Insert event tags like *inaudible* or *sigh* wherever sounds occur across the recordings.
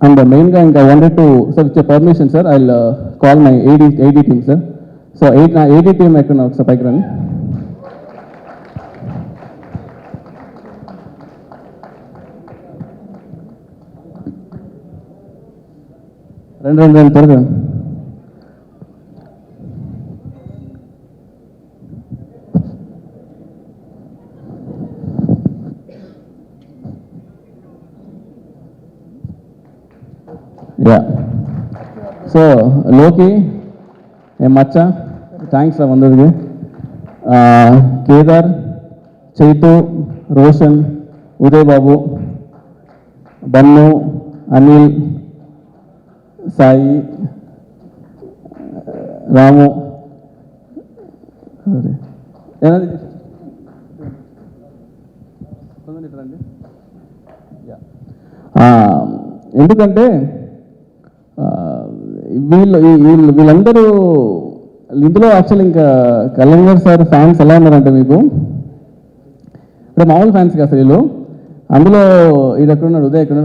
And మెయిన్గా ఇంకా wanted to sir ఇచ్చే permission sir I call my AD AD team sir so eight నా AD team ఎక్కడ ఒకసారి పైకి రండి. రెండు రెండు రెండు త్వరగా యా సో లోకి ఏం మచ్చ థ్యాంక్స్ రా వందదికి కేదార్ చైతు రోషన్ ఉదయ్ బాబు బన్ను అనిల్ సాయి రాము అరే. ఎందుకంటే వీళ్ళు వీళ్ళు వీళ్ళందరూ ఇందులో యాక్చువల్ ఇంకా కళ్యాణ్ సార్ ఫ్యాన్స్ ఎలా ఉన్నారంటే మీకు ఇప్పుడు మామూలు ఫ్యాన్స్ కదా వీళ్ళు? అందులో ఇది ఎక్కడున్నాడు? ఉదయ్ ఎక్కడ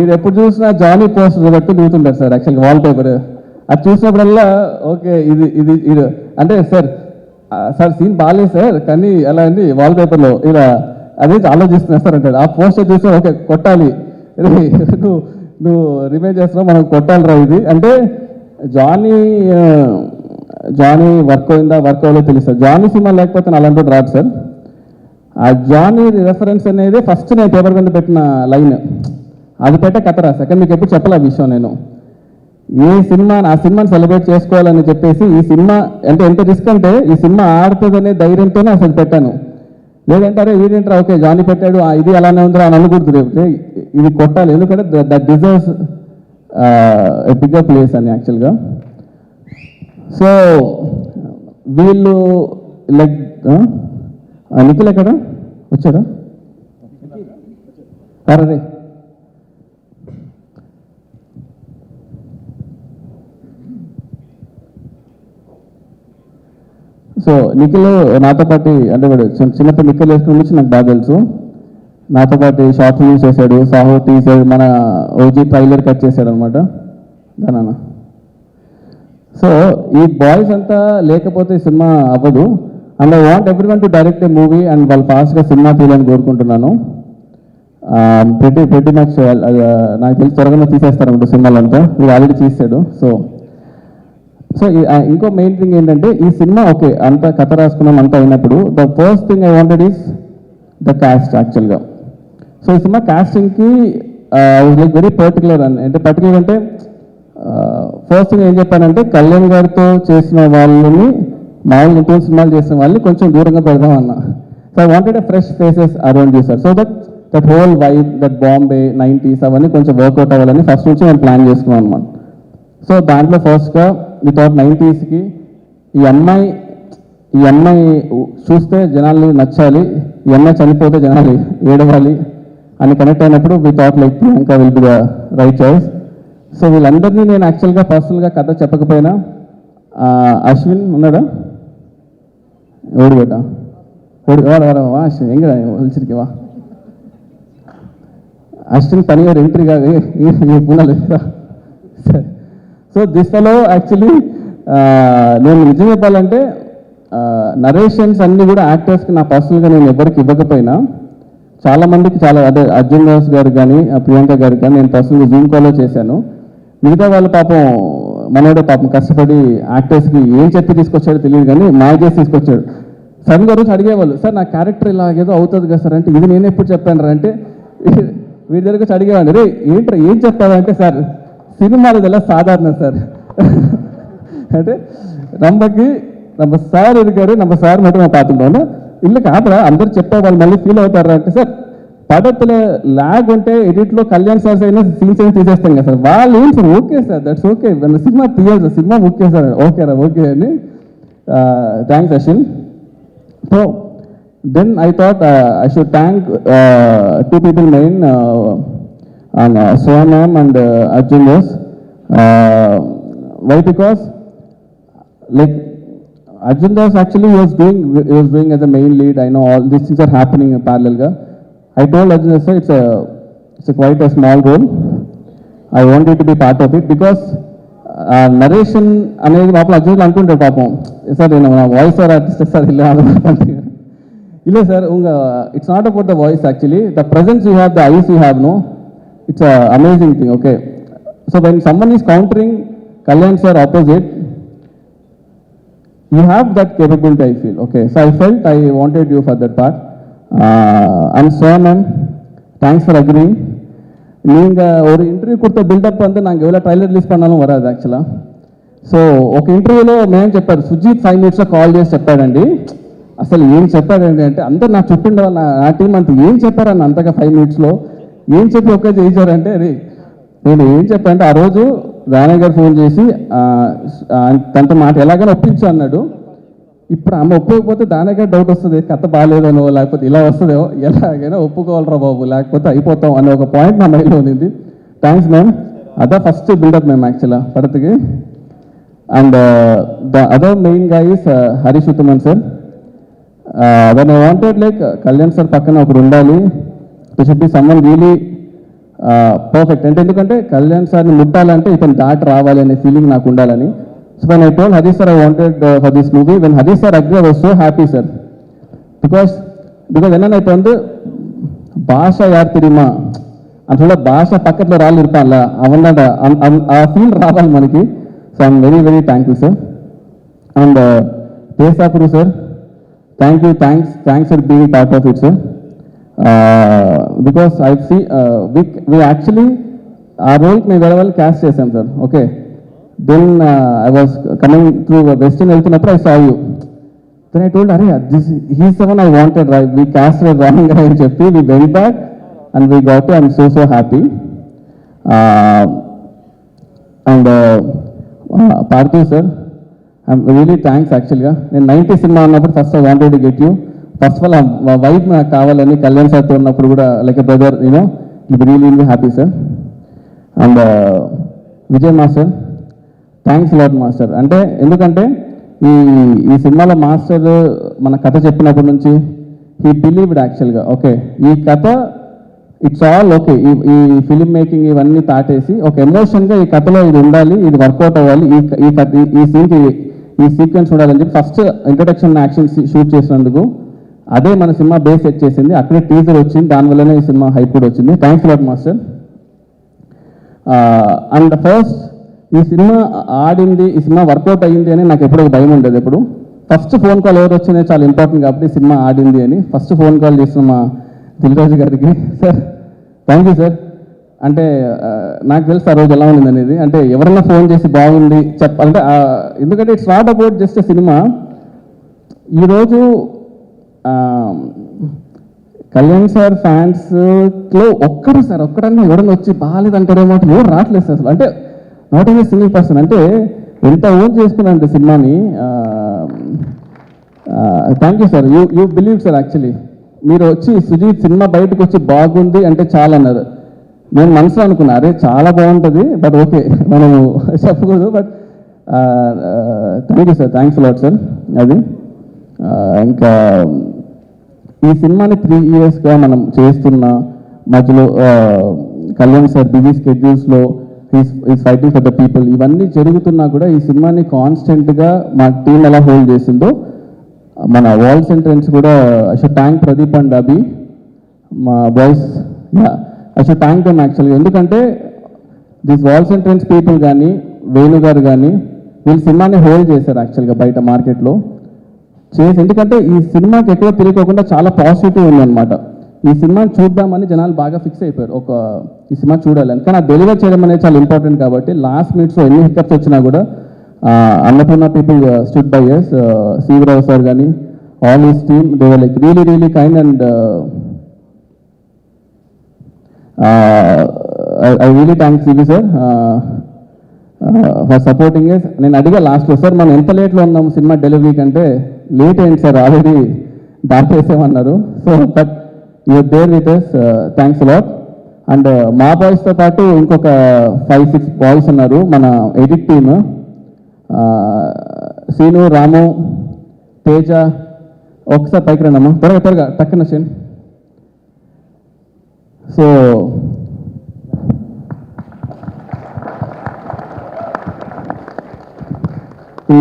ఇది ఎప్పుడు చూసినా జానీ పోస్టర్ బట్టి దిగుతుంటారు సార్ యాక్చువల్గా వాల్ పేపర్ అది చూసినప్పుడల్లా ఓకే ఇది ఇది ఇది. అంటే సార్ సార్ సీన్ బాగాలేదు సార్ కానీ ఎలా అండి వాల్ పేపర్లో ఇలా అదే ఆలోచిస్తున్నా సార్ అంటాడు. ఆ పోస్టర్ చూస్తే ఓకే కొట్టాలి. నువ్వు నువ్వు రిమైండ్ చేస్తున్నావు? మనం కొట్టాలిరా ఇది. అంటే జానీ జానీ వర్క్ అయిందా? వర్క్ అవ్వలేదు తెలుసు జానీ సినిమా లేకపోతే నా అలాంటి రాదు సార్. ఆ జానీ రెఫరెన్స్ అనేది ఫస్ట్ నేను పేపర్ కింద పెట్టిన లైన్ అది పెట్టే కథరా సెకండ్ మీకు ఎప్పుడు చెప్పలే ఆ విషయం నేను. ఏ సినిమా ఆ సినిమాని సెలబ్రేట్ చేసుకోవాలని చెప్పేసి ఈ సినిమా అంటే ఎంత రిస్క్ అంటే ఈ సినిమా ఆడుతుందనే ధైర్యంతోనే అసలు పెట్టాను. లేదంటారే వీడేంటారా? ఓకే జానీ పెట్టాడు. ఇది అలానే ఉందిరా అని అనుకుంటుంది ఇది కొట్టాలి. ఎందుకంటే దట్ డిజర్వ్స్ బిగ్గర్ ప్లేస్ అని యాక్చువల్గా సో వీళ్ళు లైక్ నిఖిల్ ఎక్కడ? వచ్చాడా? రే సో నిఖిల్ నాతో పాటు అంటే చిన్న- చిన్నప్పుడు నిఖిల్ వేసుకుని నుంచి నాకు బాగా తెలుసు. నాతో పాటు షార్ట్ ఫిల్మ్స్ చేశాడు. సాహో తీసాడు మన ఓజీ ట్రైలర్ కట్ చేశాడు అనమాట దానా సో ఈ బాయ్స్ అంతా లేకపోతే సినిమా అవ్వదు. And I want everyone to direct a movie and వాళ్ళు ఫాస్ట్గా సినిమా తీయాలని కోరుకుంటున్నాను. ప్రతి ప్రతి మచ్ నాకు తెలిసి త్వరగా తీసేస్తారన్నమాట సినిమాలంతా. మీరు ఆల్రెడీ తీసాడు. సో సో ఇంకో మెయిన్ థింగ్ ఏంటంటే ఈ సినిమా ఓకే అంత కథ రాసుకున్నాం అంతా అయినప్పుడు the first thing I wanted is the cast యాక్చువల్గా. సో ఈ సినిమా కాస్టింగ్కి లైక్ వెరీ పర్టికులర్ అని. అంటే పర్టికులర్ అంటే ఫస్ట్ థింగ్ ఏం చెప్పానంటే కళ్యాణ్ గారితో చేసిన వాళ్ళని మామూలు ఇంకో సినిమాలు చేసిన వాళ్ళని కొంచెం దూరంగా పెడదాం అన్న. So I wanted a fresh faces around చేశారు so that that whole vibe that Bombay nineties అవన్నీ కొంచెం వర్కౌట్ అవ్వాలని ఫస్ట్ నుంచి నేను ప్లాన్ చేసుకున్నాం అనమాట సో దాంట్లో ఫస్ట్గా వితౌట్ నైంటీస్కి ఈ అమ్మాయి ఈ అమ్మాయి చూస్తే జనాలు నచ్చాలి ఈ అమ్మాయి చనిపోతే జనాలు ఏడవాలి అని కనెక్ట్ అయినప్పుడు we thought like Priyanka will be the right choice so వీళ్ళందరినీ నేను యాక్చువల్గా పర్సనల్గా కథ చెప్పకపోయినా అశ్విన్ ఉన్నాడా? ఓడి బేట ఓడి వాడు వా అశ్విన్ ఎంగ వలిచిరికివా అశ్విన్ తనిగారు ఎంట్రీ కాదు సరే. సో దిస్ యాక్చువల్లీ నేను నిజం చెప్పాలంటే నరేషన్స్ అన్నీ కూడా యాక్టర్స్కి నా పర్సనల్గా నేను ఎవరికి ఇవ్వకపోయినా చాలా మందికి చాలా అదే అర్జున్ దాస్ గారు కానీ ప్రియాంక గారు కానీ నేను పర్సనల్గా జూమ్ కాల్లో చేశాను మిగతా వాళ్ళు పాపం మనోడే పాపం కష్టపడి యాక్టర్స్కి ఏం చెప్పి తీసుకొచ్చాడో తెలియదు కానీ మాయ చేసి తీసుకొచ్చాడు సడన్ గా రోజు అడిగేవాళ్ళు సార్ నా క్యారెక్టర్ ఇలాగేదో అవుతుంది కదా సార్ అంటే ఇది నేను ఎప్పుడు చెప్పాను రా అంటే వీడి దగ్గర వచ్చి అడిగేవాడిని రే ఏంట్రా ఏం చెప్తావంటే సార్ సినిమాలు இதெல்லாம் சாதாரணம் சார் అంటే நமக்கு நம்ம சார் இருக்காரு நம்ம சார் மட்டும் நான் பார்த்துட்டோம் ఇల్లు కాదురా అందరు చెప్పే వాళ్ళు మళ్ళీ ఫీల్ అవుతారా అంటే సార్ పడతలో లాగ్ ఉంటే ఎడిట్లో కళ్యాణ్ సార్ అయినా సీన్స్ అయినా తీసేస్తాం కదా సార్. వాళ్ళు ఏం sir okay sir that's okay cinema తీయాలి sir cinema okay sir okay రా ఓకే అని thanks Ashwin. So then I thought I should thank two people main Sohan and Arjun Jose why because like Arjun Das actually was doing was doing as a main lead I know all these things are happening ప్యారలల్గా I told Arjun Das it's it's quite a small role I wanted to be part of it because narration అనేది లోపల అర్జున్ అనుకుంటారు పాపం sir నేను voice are artist sir ఇలా இல்லை sir உங்கள் it's not about the voice actually the presence you have the eyes you have no it's a amazing thing okay so when Suman is countering Kalyan sir opposite you have that capability i feel okay so i felt i wanted you for that part uh, and so ma'am thanks for agreeing நீங்கள் ஒரு interview கொடுத்த build up வந்து நாங்கள் எவ்வளோ trailer release பண்ணாலும் వరాదు యాక్చువల్గా so ఒక ఇంటర్వ్యూలో మేము చెప్పారు సుజీత్ ఫైవ్ మినిట్స్లో కాల్ చేసి చెప్పాడండి అసలు ఏం చెప్పాడండి అంటే అందరు నా చుట్టూ ఉండే వాళ్ళ నా టీం అంతా ఏం చెప్పారన్న అంతగా ఫైవ్ మినిట్స్లో ఏం చెప్పి ఒకే చేశారంటే అది నేను ఏం చెప్పానంటే ఆ రోజు రాణయ్య గారు ఫోన్ చేసి తనతో మాట ఎలాగైనా ఒప్పించు అన్నాడు. ఇప్పుడు ఆమె ఒప్పుకోకపోతే దానికే డౌట్ వస్తుంది. కథ బాగాలేదనో లేకపోతే ఇలా వస్తుందో ఎలాగైనా ఒప్పుకోవాలరా బాబు లేకపోతే అయిపోతాం అనే ఒక పాయింట్ నా మైండ్లో ఉంది థ్యాంక్స్ మ్యామ్ అదా ఫస్ట్ బిల్డప్ మేము యాక్చువల్గా పడతకి అండ్ ద అదర్ మెయిన్గా is Harish Uthaman sir then I wanted like Kalyan sir పక్కన ఒకరు ఉండాలి should be Suman really perfect అంటే ఎందుకంటే కళ్యాణ్ సార్ని ముట్టాలంటే ఇతను దాటి రావాలి అనే ఫీలింగ్ నాకు ఉండాలని so when I told Harish sir I wanted for this movie when Harish sir agree I was so happy sir because because என்னன்னா இப்போ வந்து பாஷா யார் தெரியுமா అట్లా భాష పక్కట్లో రాళ్ళు ఇరుపాల అవన్న ఆ ఫీల్ రావాలి మనకి so I'm very very thank you sir and పేసాపురు sir thank you thanks thanks for being part of it sir because I see we we actually ఆ రోల్కి మేము వేరే వాళ్ళు క్యాస్ట్ చేశాం sir okay then I was coming through western వెళ్తున్నప్పుడు I saw you then I told అరే this he seven I wanted right we cast wrong అని చెప్పి we well back and we got I'm so so happy and Parthiv sir I'm really thanks యాక్చువల్గా నేను ninety cinema ఉన్నప్పుడు first I wanted get you first of all wife నాకు కావాలని కళ్యాణ్ సార్తో ఉన్నప్పుడు కూడా like a brother you know it really happy sir and Vijay master thanks lot master. అంటే ఎందుకంటే ఈ ఈ సినిమాలో మాస్టర్ మన కథ చెప్పినప్పటి నుంచి ఈ బిలీవ్డ్ యాక్చువల్గా ఓకే ఈ కథ ఇట్స్ ఆల్ ఓకే ఈ ఈ ఫిలిం మేకింగ్ ఇవన్నీ తాటేసి ఒక ఎమోషన్గా ఈ కథలో ఇది ఉండాలి ఇది వర్కౌట్ అవ్వాలి ఈ ఈ కథ ఈ- ఈ సీన్కి ఈ సీక్వెన్స్ ఉండాలని చెప్పి ఫస్ట్ ఇంట్రొడక్షన్ యాక్షన్ షూట్ చేసినందుకు అదే మన సినిమా బేస్ సెట్ చేసింది అక్కడే టీజర్ వచ్చింది. దానివల్లనే ఈ సినిమా హైప్ కూడా వచ్చింది. Thanks lot master and first ఈ సినిమా ఆడింది ఈ సినిమా వర్కౌట్ అయ్యింది అని నాకు ఎప్పుడో ఒక భయం ఉండేది ఎప్పుడు. ఫస్ట్ ఫోన్ కాల్ ఎవరు వచ్చింది చాలా ఇంపార్టెంట్ కాబట్టి సినిమా ఆడింది అని ఫస్ట్ ఫోన్ కాల్ చేసిన మా దిల్రాజు గారికి. సార్ థ్యాంక్ యూ సార్ అంటే నాకు తెలుసు ఆ రోజు ఎలా ఉంది అనేది. అంటే ఎవరైనా ఫోన్ చేసి బాగుంది చెప్పాలంటే ఎందుకంటే it's not about just cinema ఈరోజు కళ్యాణ్ సార్ ఫ్యాన్స్లో ఒక్కరు సార్ ఒక్కడన్నా ఎవడన్నా వచ్చి బాగాలేదంటారేమో అంటే ఎవరు రావట్లేదు సార్ అసలు. అంటే నాట్ ఓన్లీ సింగిల్ పర్సన్ అంటే ఎంత ఓన్ చేసుకున్నారంటే సినిమాని thank you sir you you believe sir actually మీరు వచ్చి సుజీత్ సినిమా బయటకు వచ్చి బాగుంది అంటే చాలా అన్నారు. నేను మనసులో అనుకున్నా అరే చాలా బాగుంటుంది బట్ ఓకే మనము *laughs* చెప్పకూడదు but thank you sir thanks lot sir అది ఇంకా ఈ సినిమాని త్రీ ఇయర్స్గా మనం చేస్తున్న మధ్యలో Kalyan sir busy స్కెడ్యూల్స్లో is fighting for the people ఇవన్నీ జరుగుతున్నా కూడా ఈ సినిమాని కాన్స్టెంట్గా మా టీం ఎలా హోల్డ్ చేసిందో మన వాయిస్ ఎంట్రెన్స్ కూడా అసలు ట్యాంక్ ప్రదీప్ అండ్ అభి మా బాయ్స్ అసలు ట్యాంక్ థ్యాంక్ దెమ్ యాక్చువల్గా ఎందుకంటే దిస్ వాల్స్ ఎంట్రెన్స్ పీపుల్ కానీ వేణు గారు కానీ వీళ్ళు సినిమాని హోల్డ్ చేశారు యాక్చువల్గా బయట మార్కెట్లో చేసి ఎందుకంటే ఈ సినిమాకి ఎక్కువ తెలియకోకుండా చాలా పాజిటివ్ ఉందన్నమాట. ఈ సినిమాని చూద్దామని జనాలు బాగా ఫిక్స్ అయిపోయారు. ఒక ఈ సినిమా చూడాలని. కానీ ఆ డెలివర్ చేయడం అనేది చాలా ఇంపార్టెంట్ కాబట్టి లాస్ట్ మినిట్స్లో ఎన్ని హిక్అప్స్ వచ్చినా కూడా Annapurna people stood by us Sivarao sir కానీ all is team they like really really kind and I really thanks CV sir for supporting us నేను అడిగా లాస్ట్లో సార్ మనం ఎంత లేట్లో ఉన్నాం సినిమా డెలివరీ కంటే? లేట్ అయింది sir already దాటేసామన్నారు so but your there with us thanks lot and మా బాయ్స్తో పాటు ఇంకొక ఫైవ్ సిక్స్ బాయ్స్ ఉన్నారు మన ఎడిట్ టీమ్ సీను రాము తేజ ఒకసారి పైకి రండమ్మా. త్వరగా త్వరగా టక్కన షేన్ సో ఈ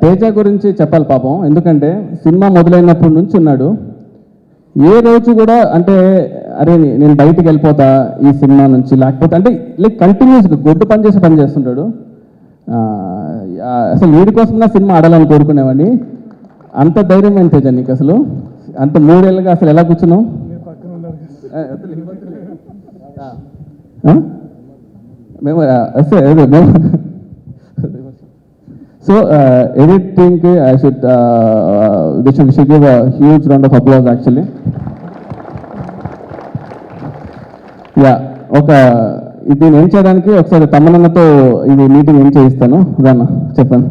తేజ గురించి చెప్పాలి పాపం. ఎందుకంటే సినిమా మొదలైనప్పటి నుంచి ఉన్నాడు. ఏ రోజు కూడా అంటే అరే నేను బయటికి వెళ్ళిపోతా ఈ సినిమా నుంచి. లేకపోతే అంటే లైక్ కంటిన్యూస్గా గొడ్డు పని చేసి పని చేస్తుంటాడు. అసలు వీడి కోసం నా సినిమా ఆడాలని కోరుకునేవాడిని. అంత ధైర్యం ఏం తేజ నీకు అసలు? అంత మూడేళ్ళుగా అసలు ఎలా కూర్చున్నావు? మేము అసలు మేము So uh, ఆ, అసలు అదే మేము so ఎడిటింగ్కి I should this should should give huge round of applause actually yeah ఒక ఇది నేను ఏం చేయడానికి ఒకసారి తమ్మనన్నతో ఇది మీటింగ్ ఏం చేయిస్తాను? దాన్న చెప్పాను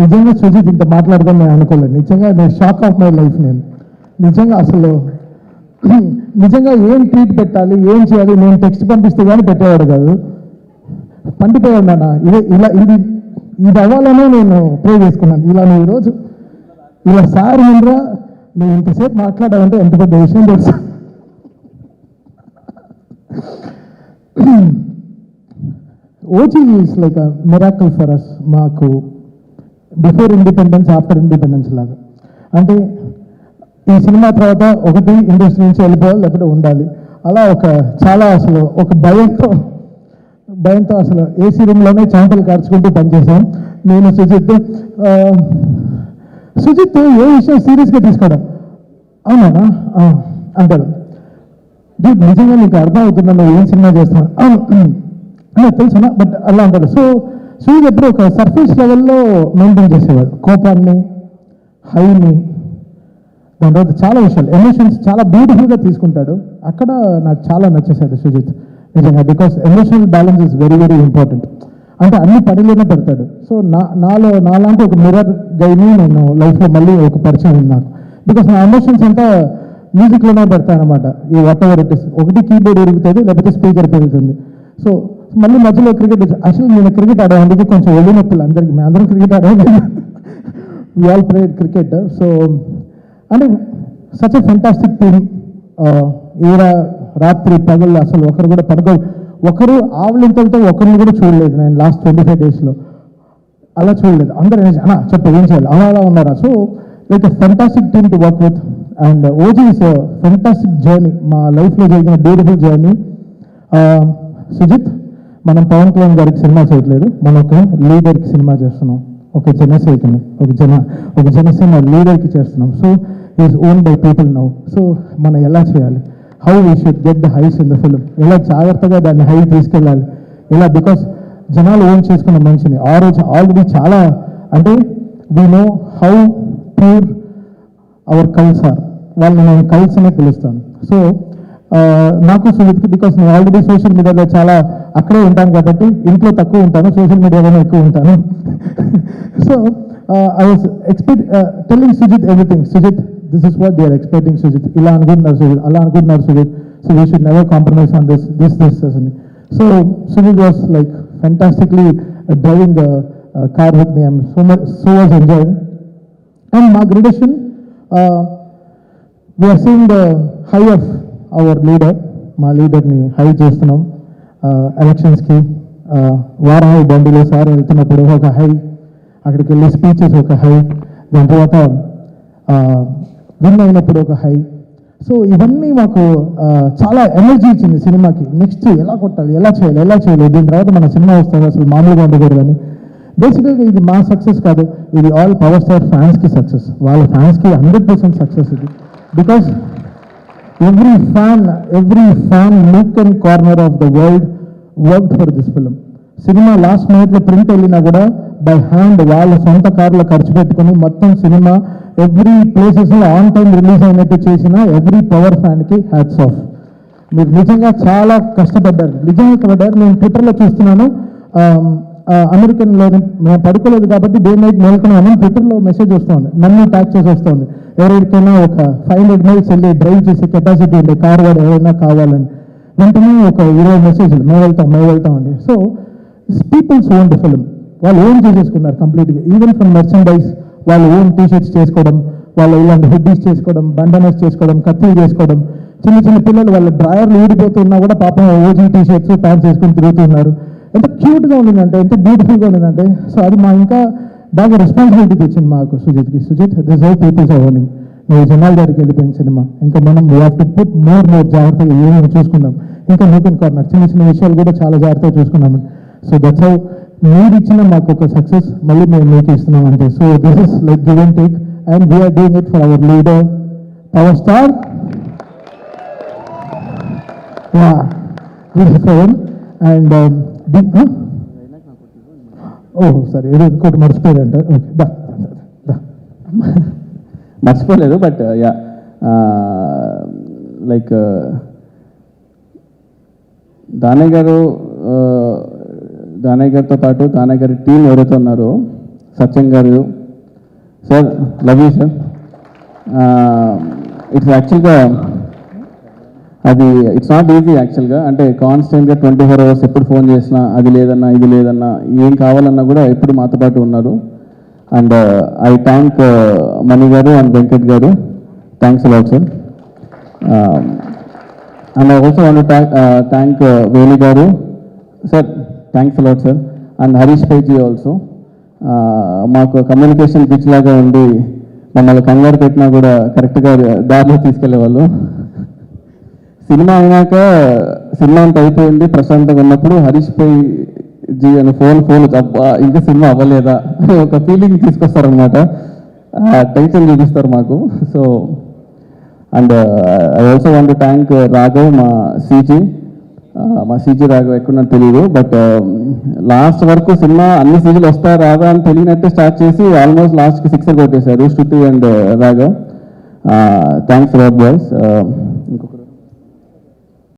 నిజంగా సుజిత్ ఇంత మాట్లాడదాం నేను అనుకోలేదు. నిజంగా నేను షాక్ ఆఫ్ మై లైఫ్ నేను. నిజంగా అసలు నిజంగా ఏం ట్వీట్ పెట్టాలి ఏం చేయాలి నేను టెక్స్ట్ పంపిస్తే కానీ పెట్టేవాడు కాదు. పండిపోయాడు నాన్న ఇదే ఇలా ఇది ఇది అవ్వాలనే నేను ప్రే చేసుకున్నాను. ఇలా నువ్వు ఈరోజు ఇలా సార్ ముందర నువ్వు ఇంతసేపు మాట్లాడాలంటే ఎంత పెద్ద విషయం తెలుసు? OG is like a miracle for us మాకు బిఫోర్ ఇండిపెండెన్స్ ఆఫ్టర్ ఇండిపెండెన్స్ లాగా. అంటే ఈ సినిమా తర్వాత ఒకటి ఇండస్ట్రీ నుంచి వెళ్ళిపోవాలి లేకపోతే ఉండాలి. అలా ఒక చాలా అసలు ఒక భయంతో భయంతో అసలు ఏసీ రూమ్లోనే చెమటలు కార్చుకుంటూ పనిచేసాం నేను సుజిత్ సుజిత్ ఏ విషయం సీరియస్గా తీసుకోవడం అవునా ఆ, అంటాడు. డూడ్ నిజంగా నీకు అర్థం అవుతుందా నువ్వు ఏం సినిమా చేస్తున్నావు? అవును. *clears throat* నాకు తెలుసునా బట్ అలా అంటాడు. సో సూర్యుడు ఎప్పుడు ఒక సర్ఫేస్ లెవెల్లో మెయింటైన్ చేసేవాడు. కోపాన్ని హైని దాని తర్వాత చాలా విషయాలు. ఎమోషన్స్ చాలా బ్యూటిఫుల్గా తీసుకుంటాడు. అక్కడ నాకు చాలా నచ్చేసాడు సుజిత్. నిజంగా because emotional balance is very very important అంటే అన్ని పనిలోనే పెడతాడు. సో నా నాలో నాలాంటి ఒక మిర్రర్ గైని నేను లైఫ్లో మళ్ళీ ఒక పరిచయం ఉంది నాకు. బికాస్ నా ఎమోషన్స్ అంతా మ్యూజిక్లోనే పెడతాను అనమాట ఈ వాట్ ఎవర్ ఇట్ ఇస్ ఒకటి కీబోర్డ్ ఎరుగుతుంది లేకపోతే స్పీకర్ పెరుగుతుంది. సో మళ్ళీ మధ్యలో క్రికెట్ అసలు నేను క్రికెట్ ఆడే కొంచెం ఒళ్ళు నొప్పులు అందరికీ. మేము అందరం క్రికెట్ ఆడే we all played cricket so అంటే సచ్ ఎ ఫెంటాస్టిక్ టీమ్ ఈరా రాత్రి పగళ్ళు అసలు ఒకరు కూడా పడుకో ఒకరు ఆవులింతలతో ఒకరిని కూడా చూడలేదు నేను లాస్ట్ ట్వంటీ ఫైవ్ డేస్లో అలా చూడలేదు. అందరూ ఏం చెప్పు ఏం చేయాలి? అలా అలా ఉన్నారా? So like fantastic team to work with and OG is fantastic journey మా లైఫ్లో జరిగిన బ్యూటిఫుల్ జర్నీ సుజిత్ మనం పవన్ కళ్యాణ్ గారికి సినిమా చేయట్లేదు. మనం ఒక లీడర్కి సినిమా చేస్తున్నాం. ఒక జనసేకని ఒక జన ఒక జనసేన లీడర్కి చేస్తున్నాం. So is own by people now so మనం ఎలా చేయాలి? How we should get the highs in the film ఎలా జాగ్రత్తగా దాన్ని హై తీసుకెళ్ళాలి? ఎలా? బికాస్ జనాలు ఓన్ చేసుకున్న మనిషిని? ఆ రోజు ఆల్రెడీ చాలా అంటే we know how pure our cults are వాళ్ళని నేను కల్స్ అనే పిలుస్తాను. సో నాకు సుజిత్కి బికాస్ నేను ఆల్రెడీ సోషల్ మీడియాలో చాలా అక్కడే ఉంటాను కాబట్టి ఇంట్లో తక్కువ ఉంటాను సోషల్ మీడియాలోనే ఎక్కువ ఉంటాను. So I was expect telling Sujith everything Sujith this is what they are expecting Sujith ఇలా అనుకుంటున్నారు సుజిత్ అలా అనుకుంటున్నారు Sujith so we should never compromise on this this this అని so Sujith was like fantastically driving the car with me I'm so much so was enjoying and మా gradation we're seeing the high of our leader మా లీడర్ని high చేస్తున్నాం ఎలక్షన్స్కి వారం బండిలో sir వెళ్తున్నప్పుడు ఒక హై అక్కడికి వెళ్ళి స్పీచెస్ ఒక హై దాని తర్వాత విన్ అయినప్పుడు ఒక హై. సో ఇవన్నీ మాకు చాలా ఎనర్జీ ఇచ్చింది సినిమాకి. నెక్స్ట్ ఎలా కొట్టాలి ఎలా చేయాలి ఎలా చేయాలి దీని తర్వాత మన సినిమా వస్తుంది అసలు మామూలుగా ఉండకూడదు అని. బేసికల్గా ఇది మా సక్సెస్ కాదు ఇది ఆల్ పవర్ స్టార్ ఫ్యాన్స్కి సక్సెస్ వాళ్ళ ఫ్యాన్స్కి హండ్రెడ్ పర్సెంట్ సక్సెస్ ఇది. Because every fan every fan look and corner of the world work for this film cinema last మినిట్లో ప్రింట్ వెళ్ళినా కూడా బై హ్యాండ్ వాళ్ళ సొంత కార్లో ఖర్చు పెట్టుకొని మొత్తం సినిమా ఎవ్రీ ప్లేసెస్లో ఆన్ టైం రిలీజ్ అయినట్టు చేసిన ఎవ్రీ పవర్ ఫ్యాన్కి హ్యాట్స్ ఆఫ్ మీరు నిజంగా చాలా కష్టపడ్డారు. నిజంగా కష్టపడ్డారు. నేను ట్విట్టర్లో చూస్తున్నాను. అమెరికన్లో మేము పడుకోలేదు కాబట్టి డే నైట్ మేల్కొన్నాను. ట్విట్టర్లో మెసేజ్ వస్తుంది. నన్ను ట్యాక్ చేసి వస్తుంది. ఎవరికైనా ఒక ఫైవ్ హండ్రెడ్ మైల్స్ వెళ్ళి డ్రైవ్ చేసే కెపాసిటీ ఉండే కార్ వాడు ఎవరైనా కావాలని. వెంటనే ఒక ఇరవై మెసేజ్లు మేము వెళ్తాం మేము వెళ్తామండి సో పీపుల్స్ ఓన్ ఫిలిం వాళ్ళు ఓన్ చేసేసుకున్నారు కంప్లీట్గా ఈవెన్ ఫ్రమ్ మెర్చెండైజ్ వాళ్ళు ఓన్ టీషర్ట్స్ చేసుకోవడం వాళ్ళు ఇలాంటి హుడ్డీస్ చేసుకోవడం బండనర్స్ చేసుకోవడం కత్తులు చేసుకోవడం చిన్న చిన్న పిల్లలు వాళ్ళ డ్రాయర్లు ఊడిపోతున్నా కూడా పాపం ఓజీ టీషర్ట్స్ ప్యాంట్ ప్యాంట్స్ వేసుకొని తిరుగుతున్నారు. ఎంత క్యూట్గా ఉండిందంటే ఎంత బ్యూటిఫుల్గా ఉండిందంటే సో అది మా ఇంకా బాగా రెస్పాన్సిబిలిటీ తెచ్చింది మాకు సుజిత్కి. Sujith this how peoples owning నువ్వు జనాల దగ్గరికి వెళ్ళిపోయిన సినిమా. ఇంకా మనం we have to put more more జాగ్రత్తగా ఏమేమి చూసుకుందాం. ఇంకా నూతన్ కార్నర్ చిన్న చిన్న విషయాలు కూడా చాలా జాగ్రత్తగా చూసుకున్నాం సో దట్స్ హౌ మీరు ఇచ్చిన మాకు ఒక సక్సెస్ మళ్ళీ మేము మీకు ఇస్తున్నాం అంటే so this is like give and take and we are doing it for our leader power star yeah phone and oh సరే ఏదో ఇంకోటి మర్చిపోయారంట ఓకే దా మర్చిపోలేదు but yeah like Danayya garu uh, Danayya గారితో పాటు దానయ్య గారి టీం ఎవరైతే ఉన్నారో Satyam garu sir love you sir. It's యాక్చువల్గా అది ఇట్స్ నాట్ ఈజీ యాక్చువల్గా అంటే కాన్స్టెంట్గా ట్వంటీ ఫోర్ అవర్స్ ఎప్పుడు ఫోన్ చేసినా అది లేదన్నా ఇది లేదన్నా ఏం కావాలన్నా కూడా ఎప్పుడు మాతో పాటు ఉన్నారు. And I thank Mani garu and Venkat garu. Thanks a lot sir and I also want thank Venu garu. Sir thanks a lot sir and Harish Paiji also మాకు కమ్యూనికేషన్ పిచ్ లాగా ఉండి మమ్మల్ని కంగారు పెట్టినా కూడా కరెక్ట్గా దారిలో తీసుకెళ్ళేవాళ్ళు. సినిమా అయినాక సినిమా అంత అయిపోయింది. ప్రశాంతంగా ఉన్నప్పుడు హరీష్ పై జీ అని ఫోన్ ఫోన్ అబ్బా ఇంకా సినిమా అవ్వలేదా? అని ఒక ఫీలింగ్ తీసుకొస్తారనమాట టెన్షన్ చూపిస్తారు మాకు. So and I also want thank Raghav మా సీజీ మా సీజీ రాఘవ్ ఎక్కడున్నట్టు తెలియదు బట్ లాస్ట్ వరకు సినిమా అన్ని సీజీలు వస్తా రాదా అని తెలియనట్టే స్టార్ట్ చేసి ఆల్మోస్ట్ లాస్ట్కి సిక్సర్ కొట్టేశారు Shruti and Raghav. Thanks Rob boys